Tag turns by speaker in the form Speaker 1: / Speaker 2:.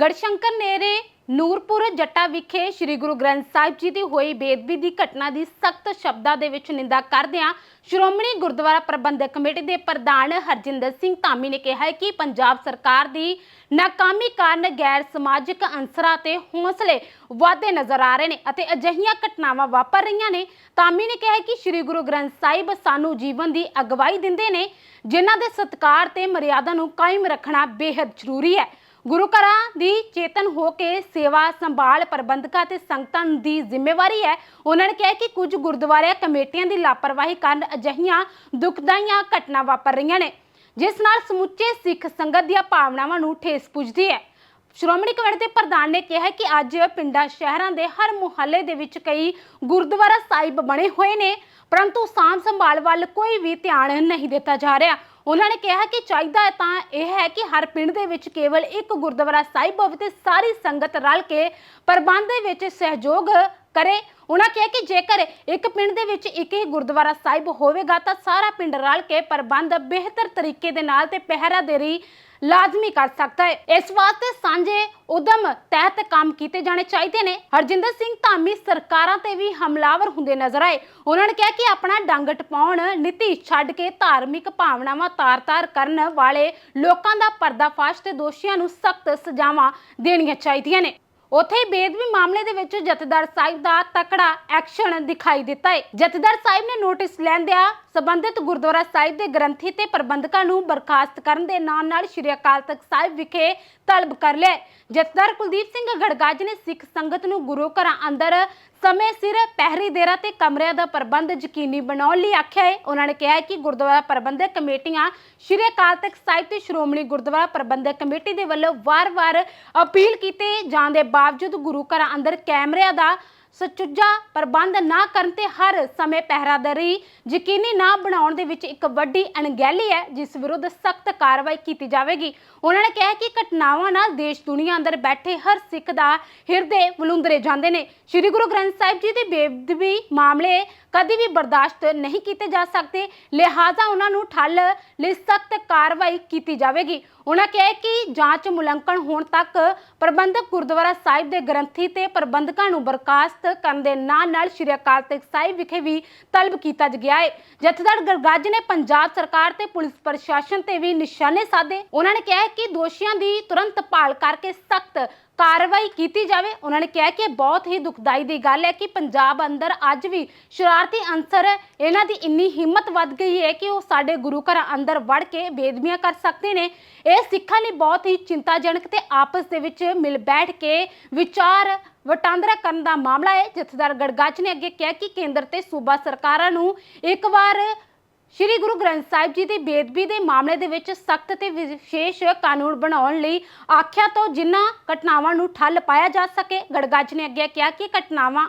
Speaker 1: ਗੜਸ਼ੰਕਰ ਨੇੜੇ ਨੂਰਪੁਰ, ਜੱਟਾ ਵਿਖੇ ਸ੍ਰੀ ਗੁਰੂ ਗ੍ਰੰਥ ਸਾਹਿਬ ਜੀ ਦੀ ਹੋਈ ਬੇਦਬੀ ਦੀ ਘਟਨਾ ਦੀ ਸਖਤ ਸ਼ਬਦਾਂ ਦੇ ਵਿੱਚ ਨਿੰਦਾ ਕਰਦਿਆਂ ਸ਼੍ਰੋਮਣੀ ਗੁਰਦੁਆਰਾ ਪ੍ਰਬੰਧਕ ਕਮੇਟੀ ਦੇ ਪ੍ਰਧਾਨ ਹਰਜਿੰਦਰ ਸਿੰਘ ਧਾਮੀ ਨੇ ਕਿਹਾ ਕਿ ਪੰਜਾਬ ਸਰਕਾਰ ਦੀ ਨਾਕਾਮੀ ਕਾਰਨ ਗੈਰ ਸਮਾਜਿਕ ਅੰਸਰਾਂ ਤੇ ਹੌਸਲੇ ਵਾਧੇ ਨਜ਼ਰ ਆ ਰਹੇ ਨੇ ਅਤੇ ਅਜਿਹੀਆਂ ਘਟਨਾਵਾਂ ਵਾਪਰ ਰਹੀਆਂ ਨੇ। ਧਾਮੀ ਨੇ ਕਿਹਾ ਕਿ ਸ੍ਰੀ ਗੁਰੂ ਗ੍ਰੰਥ ਸਾਹਿਬ ਸਾਨੂੰ ਜੀਵਨ ਦੀ ਅਗਵਾਈ ਦਿੰਦੇ ਨੇ, ਜਿਨ੍ਹਾਂ ਦੇ ਸਤਕਾਰ ਤੇ ਮਰਿਆਦਾ ਨੂੰ ਕਾਇਮ ਰੱਖਣਾ ਬੇहद ਜ਼ਰੂਰੀ ਹੈ। ਗੁਰੂ ਘਰਾਂ ਦੀ ਚੇਤਨ ਹੋ ਕੇ ਸੇਵਾ ਸੰਭਾਲ ਪ੍ਰਬੰਧਕਾਂ ਤੇ ਸੰਗਤਾਂ ਦੀ ਜ਼ਿੰਮੇਵਾਰੀ ਹੈ। ਉਹਨਾਂ ਨੇ ਕਿਹਾ ਕਿ ਕੁਝ ਗੁਰਦੁਆਰਿਆਂ, ਕਮੇਟੀਆਂ ਦੀ ਲਾਪਰਵਾਹੀ ਕਾਰਨ ਅਜਿਹੀਆਂ ਦੁਖਦਾਈਆਂ ਘਟਨਾ ਵਾਪਰ ਰਹੀਆਂ ਨੇ, ਜਿਸ ਨਾਲ ਸਮੁੱਚੇ ਸਿੱਖ ਸੰਗਤ ਦੀਆਂ ਭਾਵਨਾਵਾਂ ਨੂੰ ਠੇਸ ਪੁੱਜਦੀ ਹੈ। ਸ਼੍ਰੋਮਣੀ ਕਮੇਟੀ ਦੇ ਪ੍ਰਧਾਨ ਨੇ ਕਿਹਾ ਕਿ ਅੱਜ ਪਿੰਡਾਂ, ਸ਼ਹਿਰਾਂ ਦੇ ਹਰ ਮੁਹੱਲੇ ਦੇ ਵਿੱਚ ਕਈ ਗੁਰਦੁਆਰਾ ਸਾਹਿਬ ਬਣੇ ਹੋਏ ਨੇ, ਪਰੰਤੂ ਸਾਂਭ ਸੰਭਾਲ ਵੱਲ ਕੋਈ ਵੀ ਧਿਆਨ ਨਹੀਂ ਦਿੱਤਾ ਜਾ ਰਿਹਾ। ਉਹਨਾਂ ਨੇ ਕਿਹਾ ਕਿ ਚਾਹੀਦਾ ਹੈ ਤਾਂ ਇਹ ਹੈ ਕਿ ਹਰ ਪਿੰਡ ਦੇ ਵਿੱਚ ਕੇਵਲ ਇੱਕ ਗੁਰਦੁਆਰਾ ਸਾਹਿਬ ਹੋਵੇ ਤੇ ਸਾਰੀ ਸੰਗਤ ਰਲ ਕੇ ਪ੍ਰਬੰਧ ਦੇ ਵਿੱਚ ਸਹਿਯੋਗ ਕਰੇ। ਉਹਨਾਂ ਕਿਹਾ ਕਿ ਜੇਕਰ ਇੱਕ ਪਿੰਡ ਦੇ ਵਿੱਚ ਇੱਕ ਹੀ ਗੁਰਦੁਆਰਾ ਸਾਹਿਬ ਹੋਵੇਗਾ, ਤਾਂ ਸਾਰਾ ਪਿੰਡ ਰਲ ਕੇ ਪ੍ਰਬੰਧ ਬਿਹਤਰ ਤਰੀਕੇ ਦੇ ਨਾਲ ਤੇ ਪਹਿਰਾਦੇਰੀ ਲਾਜ਼ਮੀ ਕਰ ਸਕਦਾ ਹੈ। ਇਸ ਵਾਸਤੇ ਸਾਂਝੇ ਉਦਮ ਤਹਿਤ ਕੰਮ ਕੀਤੇ ਜਾਣੇ ਚਾਹੀਦੇ ਨੇ। ਹਰਜਿੰਦਰ ਸਿੰਘ ਧਾਮੀ ਸਰਕਾਰਾਂ ਤੇ ਵੀ ਹਮਲਾਵਰ ਹੁੰਦੇ ਨਜ਼ਰ ਆਏ। ਉਹਨਾਂ ਨੇ ਕਿਹਾ ਕਿ ਆਪਣਾ ਡੰਗ ਟਪਾਉਣ, ਨੀਤੀ ਛੱਡ ਕੇ ਧਾਰਮਿਕ ਭਾਵਨਾਵਾਂ ਤਾਰ-ਤਾਰ ਕਰਨ ਵਾਲੇ ਲੋਕਾਂ ਦਾ ਪਰਦਾਫਾਸ਼ ਤੇ ਦੋਸ਼ੀਆਂ ਨੂੰ ਸਖਤ ਸਜ਼ਾਵਾਂ ਦੇਣੀਆਂ ਚਾਹੀਦੀਆਂ ਨੇ। ਉੱਥੇ ਹੀ ਬੇਦਬੀ ਮਾਮਲੇ ਦੇ ਵਿੱਚ ਜਥੇਦਾਰ ਸਾਹਿਬ ਦਾ ਤਕੜਾ ਐਕਸ਼ਨ ਦਿਖਾਈ ਦਿੱਤਾ ਹੈ। ਜਥੇਦਾਰ ਸਾਹਿਬ ਨੇ ਨੋਟਿਸ ਲੈਂਦਿਆਂ ਸਬੰਧਿਤ ਗੁਰਦੁਆਰਾ ਸਾਹਿਬ ਦੇ ਗ੍ਰੰਥੀ ਤੇ ਪ੍ਰਬੰਧਕਾਂ ਨੂੰ ਬਰਖਾਸਤ ਕਰਨ ਦੇ ਨਾਲ ਨਾਲ ਸ਼੍ਰੀ ਅਕਾਲ ਤਖਤ ਸਾਹਿਬ ਵਿਖੇ ਤਲਬ ਕਰ ਲਿਆ ਜਥੇਦਾਰ ਕੁਲਦੀਪ ਸਿੰਘ ਗੜਗਾਜ ਨੇ ਸਿੱਖ ਸੰਗਤ ਨੂੰ ਗੁਰੂ ਘਰਾਂ ਅੰਦਰ ਸਮੇਂ ਸਿਰ ਪਹਿਰੀ ਦੇਰਾ ਤੇ ਕਮਰਿਆਂ ਦਾ ਪ੍ਰਬੰਧ ਯਕੀਨੀ ਬਣਾਉਣ ਲਈ ਆਖਿਆ ਹੈ। ਉਹਨਾਂ ਨੇ ਕਿਹਾ ਹੈ ਕਿ ਗੁਰਦੁਆਰਾ ਪ੍ਰਬੰਧਕ ਕਮੇਟੀਆਂ, ਸ਼੍ਰੀ ਅਕਾਲ ਤਖਤ ਸਾਹਿਬ ਤੇ ਸ਼੍ਰੋਮਣੀ ਗੁਰਦੁਆਰਾ ਪ੍ਰਬੰਧਕ ਕਮੇਟੀ ਦੇ ਵੱਲੋਂ ਵਾਰ-ਵਾਰ ਅਪੀਲ ਕੀਤੇ ਜਾਣ ਦੇ ਬਾਵਜੂਦ ਗੁਰੂ ਘਰਾਂ ਅੰਦਰ ਕੈਮਰਿਆਂ ਦਾ ਸੁਚੱਜਾ ਪ੍ਰਬੰਧ ਨਾ ਕਰਨ ਤੇ ਹਰ ਸਮੇਂ ਪਹਿਰਾਦਾਰੀ ਯਕੀਨੀ ਨਾ ਬਣਾਉਣ ਦੇ ਵਿੱਚ ਇੱਕ ਵੱਡੀ ਅਣਗਹਿਲੀ ਹੈ, ਜਿਸ ਵਿਰੁੱਧ ਸਖਤ ਕਾਰਵਾਈ ਕੀਤੀ ਜਾਵੇਗੀ। ਉਹਨਾਂ ਨੇ ਕਿਹਾ ਕਿ ਘਟਨਾਵਾਂ ਨਾਲ ਦੇਸ਼ ਦੁਨੀਆ ਅੰਦਰ ਬੈਠੇ ਹਰ ਸਿੱਖ ਦਾ ਹਿਰਦੇ ਵਲੁੰਦਰੇ ਜਾਂਦੇ ਨੇ। ਸ੍ਰੀ ਗੁਰੂ ਗ੍ਰੰਥ ਸਾਹਿਬ ਜੀ ਦੇ ਬੇਦਬੀ ਮਾਮਲੇ ਕਦੀ ਵੀ ਬਰਦਾਸ਼ਤ ਨਹੀਂ ਕੀਤੇ ਜਾ ਸਕਦੇ, ਲਿਹਾਜ਼ਾ ਉਹਨਾਂ ਨੂੰ ਠੱਲ ਲਈ ਸਖਤ ਕਾਰਵਾਈ ਕੀਤੀ ਜਾਵੇਗੀ। ਉਹਨਾਂ ਕਿਹਾ ਕਿ ਜਾਂਚ ਮੁਲੰਕਣ ਹੋਣ ਤੱਕ ਪ੍ਰਬੰਧਕ ਗੁਰਦੁਆਰਾ ਸਾਹਿਬ ਦੇ ਗ੍ਰੰਥੀ ਤੇ ਪ੍ਰਬੰਧਕਾਂ ਨੂੰ ਬਰਖਾਸਤ ਕਰਨ ਦੇ ਨਾਲ ਨਾਲ ਸ਼੍ਰੀ ਅਕਾਲ ਤਖਤ ਸਾਹਿਬ ਵਿਖੇ ਵੀ ਤਲਬ ਕੀਤਾ ਗਿਆ ਹੈ ਜਥੇਦਾਰ ਗਰਗਾਜ ਨੇ ਪੰਜਾਬ ਸਰਕਾਰ ਤੇ ਪੁਲਿਸ ਪ੍ਰਸ਼ਾਸਨ ਤੇ ਵੀ ਨਿਸ਼ਾਨੇ ਸਾਧੇ। ਉਹਨਾਂ ਨੇ ਕਿਹਾ ਕਿ ਦੋਸ਼ੀਆਂ ਦੀ ਤੁਰੰਤ ਭਾਲ ਕਰਕੇ ਸਖਤ ਕਾਰਵਾਈ ਕੀਤੀ ਜਾਵੇ, ਉਹਨਾਂ ਨੇ ਕਿਹਾ ਕਿ ਬਹੁਤ ਹੀ ਦੁਖਦਾਈ ਦੀ ਗੱਲ ਹੈ ਕਿ ਪੰਜਾਬ ਅੰਦਰ ਅੱਜ ਵੀ ਸ਼ਰਾਰਤੀ ਅੰਸਰ ਇਹਨਾਂ ਦੀ ਇੰਨੀ ਹਿੰਮਤ ਵੱਧ ਗਈ ਹੈ ਕਿ ਉਹ ਸਾਡੇ ਗੁਰੂ ਘਰਾਂ ਅੰਦਰ ਵੜ ਕੇ ਬੇਦਬੀਆਂ ਕਰ ਸਕਦੇ ਨੇ। ਇਹ ਸਿੱਖਾਂ ਲਈ ਬਹੁਤ ਹੀ ਚਿੰਤਾਜਨਕ ਤੇ ਆਪਸ ਦੇ ਵਿੱਚ ਮਿਲ ਬੈਠ ਕੇ ਵਿਚਾਰ ਵਟਾਂਦਰਾ ਕਰਨ ਦਾ ਮਾਮਲਾ ਹੈ। ਜਥੇਦਾਰ ਗੜਗਾਚ ਨੇ ਅੱਗੇ ਕਿਹਾ ਕਿ ਕੇਂਦਰ ਤੇ ਸੂਬਾ ਸਰਕਾਰਾਂ ਨੂੰ ਇੱਕ ਵਾਰ ਸ਼੍ਰੀ ਗੁਰੂ ਗ੍ਰੰਥ ਸਾਹਿਬ ਜੀ ਦੀ ਬੇਦਬੀ ਦੇ ਮਾਮਲੇ ਦੇ ਵਿੱਚ ਸਖਤ ਤੇ ਵਿਸ਼ੇਸ਼ ਕਾਨੂੰਨ ਬਣਾਉਣ ਲਈ ਆਖਿਆ ਤੋਂ ਜਿਨ੍ਹਾਂ ਘਟਨਾਵਾਂ ਨੂੰ ਠੱਲ ਪਾਇਆ ਜਾ ਸਕੇ, ਗੜਗੱਜ ਨੇ ਅੱਗੇ ਕਿਹਾ ਕਿ ਘਟਨਾਵਾਂ